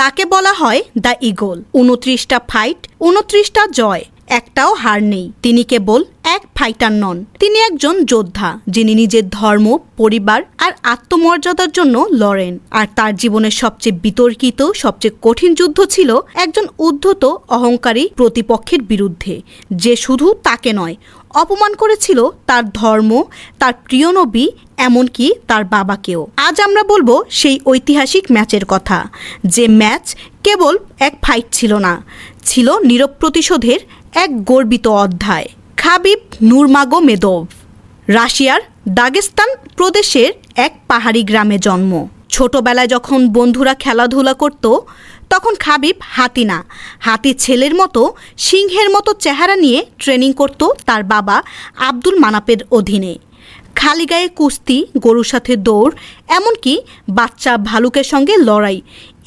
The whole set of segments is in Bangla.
তাকে বলা হয় দ্য ইগল। উনত্রিশটা ফাইট, উনত্রিশটা জয়, একটাও হার নেই। তিনি কেবল এক ফাইটার নন। তিনি একজন যোদ্ধা, যিনি নিজের ধর্ম, পরিবার আর আত্মমর্যাদার জন্য লড়েন। আর তার জীবনের সবচেয়ে বিতর্কিত, সবচেয়ে কঠিন যুদ্ধ ছিল একজন উদ্ধত অহংকারী প্রতিপক্ষের বিরুদ্ধে, যে শুধু তাকে নয় অপমান করেছিল তার ধর্ম, তার প্রিয় নবী, এমনকি তার বাবাকেও। আজ আমরা বলব সেই ঐতিহাসিক ম্যাচের কথা, যে ম্যাচ কেবল এক ফাইট ছিল না, ছিল নীরব প্রতিশোধের এক গর্বিত অধ্যায়। খাবিব নুরমাগো মেদভ, রাশিয়ার দাগেস্তান প্রদেশের এক পাহাড়ি গ্রামে জন্ম। ছোটবেলায় যখন বন্ধুরা খেলাধুলা করত তখন খাবিব হাতি না। হাতি ছেলের মতো, সিংহের মতো চেহারা নিয়ে ট্রেনিং করত তার বাবা আব্দুল মানাপের অধীনে। খালি গায়ে কুস্তি, গরুর সাথে দৌড়, এমনকি বাচ্চা ভালুকের সঙ্গে লড়াই,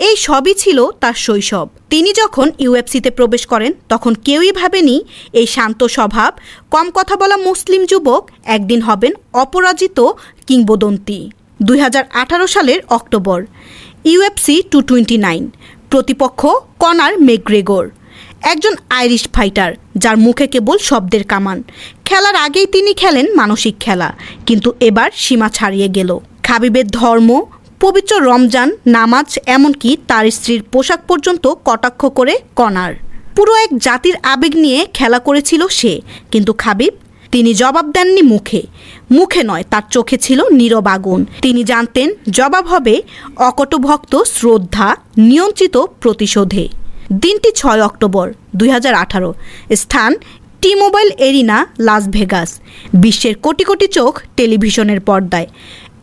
এই সবই ছিল তার শৈশব। তিনি যখন ইউএফসিতে প্রবেশ করেন, তখন কেউই ভাবেনি এই শান্ত স্বভাব, কম কথা বলা মুসলিম যুবক একদিন হবেন অপরাজিত কিংবদন্তি। দুই হাজার আঠারো সালের October, UFC two twenty nine প্রতিপক্ষ কনার মেগ্রেগর একজন আইরিশ ফাইটার যার মুখে কেবল শব্দের কামান। খেলার আগেই তিনি খেলেন মানসিক খেলা, কিন্তু এবার সীমা ছাড়িয়ে গেল। খাবিবের ধর্ম, পবিত্র রমজান নামাজ এমনকি তার স্ত্রীর পোশাক পর্যন্ত কটাক্ষ করে কনার। পুরো এক জাতির আবেগ নিয়ে খেলা করেছিল সে, কিন্তু খাবিব তিনি জবাব দেননি মুখে। মুখে নয়, তার চোখে ছিল নীরব আগুন। তিনি জানতেন জবাব হবে অকটভক্ত শ্রদ্ধা, নিয়ন্ত্রিত প্রতিশোধে। দিনটি ছয় অক্টোবর দুই হাজার আঠারো। স্থান টি মোবাইল এরিনা, লাস ভেগাস। বিশ্বের কোটি কোটি চোখ টেলিভিশনের পর্দায়।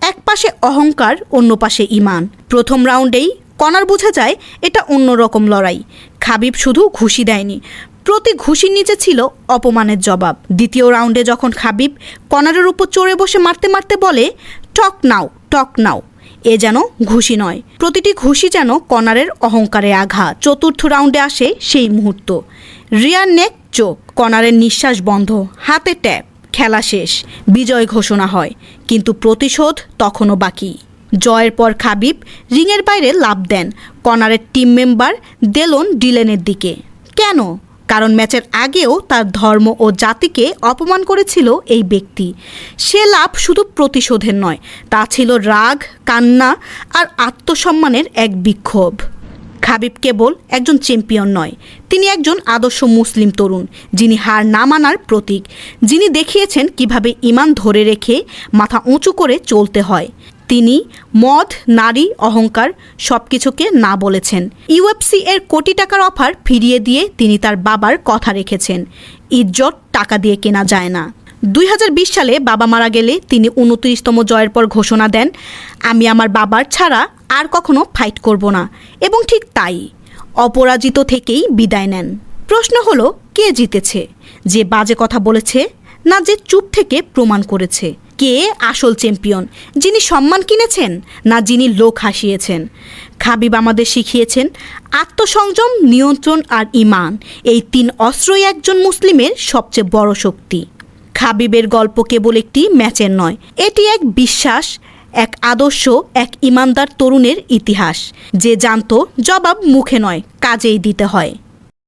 এক পাশে অহংকার অন্য পাশে ইমান। প্রথম রাউন্ডেই কনার বোঝা যায় এটা অন্যরকম লড়াই। খাবিব শুধু ঘুষি দেয়নি, প্রতি ঘুষির নিচে ছিল অপমানের জবাব। দ্বিতীয় রাউন্ডে যখন খাবিব কনারের উপর চড়ে বসে মারতে মারতে বলে, টক নাও টক নাও। এ যেন ঘুষি নয়, প্রতিটি ঘুষি যেন কনারের অহংকারে আঘাত। চতুর্থ রাউন্ডে আসে সেই মুহূর্ত। রিয়ার নেক চোখ কনারের নিঃশ্বাস বন্ধ, হাতে ট্যাপ, খেলা শেষ, বিজয় ঘোষণা হয়, কিন্তু প্রতিশোধ তখনও বাকি। জয়ের পর খাবিব রিংয়ের বাইরে লাভ দেন। কনারের টিম মেম্বার দেলন ডিলেনের দিকে। কেন? কারণ ম্যাচের আগেও তার ধর্ম ও জাতিকে অপমান করেছিল এই ব্যক্তি। সে লাভ শুধু প্রতিশোধের নয়, তা ছিল রাগ, কান্না আর আত্মসম্মানের এক বিক্ষোভ। খাবিব কেবল একজন চ্যাম্পিয়ন নয়, তিনি একজন আদর্শ মুসলিম তরুণ, যিনি হার না মানার প্রতীক, যিনি দেখিয়েছেন কীভাবে ইমান ধরে রেখে মাথা উঁচু করে চলতে হয়। তিনি মদ, নারী, অহংকার সব কিছুকে না বলেছেন। ইউএফসি এর কোটি টাকার অফার ফিরিয়ে দিয়ে তিনি তার বাবার কথা রেখেছেন। ইজ্জত টাকা দিয়ে কেনা যায় না। দুই হাজার বিশ সালে বাবা মারা গেলে তিনি উনত্রিশতম জয়ের পর ঘোষণা দেন, আমি আমার বাবার ছাড়া আর কখনো ফাইট করব না। এবং ঠিক তাই, অপরাজিত থেকেই বিদায় নেন। প্রশ্ন হলো, কে জিতেছে? যে বাজে কথা বলেছে না যে চুপ থেকে প্রমাণ করেছে? কে আসল চ্যাম্পিয়ন? যিনি সম্মান কিনেছেন না যিনি লোক হাসিয়েছেন? খাবিব আমাদের শিখিয়েছেন আত্মসংযম, নিয়ন্ত্রণ আর ইমান এই তিন অস্ত্রই একজন মুসলিমের সবচেয়ে বড় শক্তি। খাবিবের গল্প কেবল একটি ম্যাচের নয়, এটি এক বিশ্বাস, এক আদর্শ, এক ইমানদার তরুণের ইতিহাস। যে জানতো জবাব মুখে নয়, কাজেই দিতে হয়।